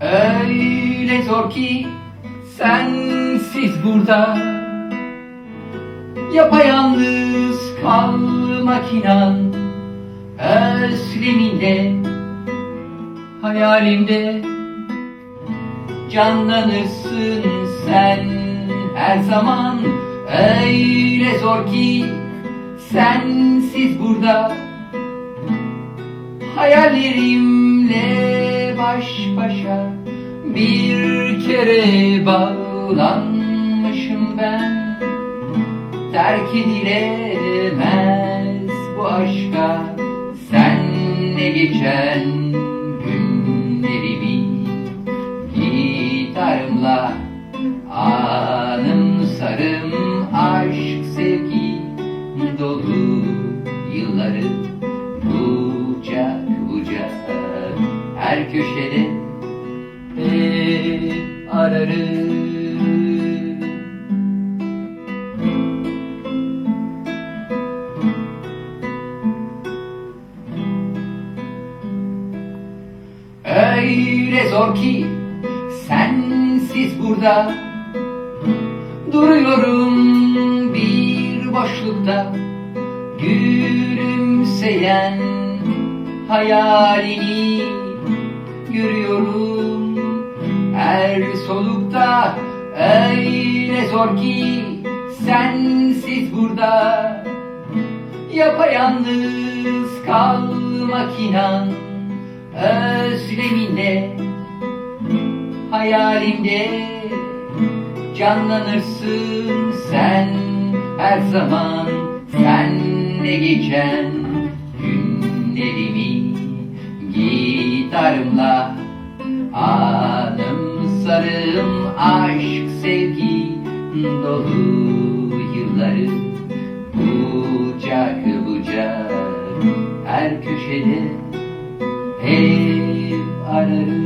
Öyle zor ki sensiz burada Yapayalnız kalmak inan. Özleminde Hayalimde Canlanırsın sen her zaman. Öyle zor ki sensiz burada Hayallerimle baş başa. Bir kere bağlanmışım ben. Terk edilemez bu aşka. Senle geçen günlerimi Gitarımla anımsarım Aşk sevgi dolu yılları Bucak bucak her köşede ararım Öyle zor ki sensiz burada Duruyorum bir boşlukta Gülümseyen hayalini görüyorum Her solukta öyle zor ki sensiz burada Yapayalnız kalmak inan. Özleminde Hayalimde Canlanırsın sen. Her zaman Senle geçen günlerimi Gitarımla anımsarım Aşk sevgi dolu yılları Bucak bucak her köşede hep ararım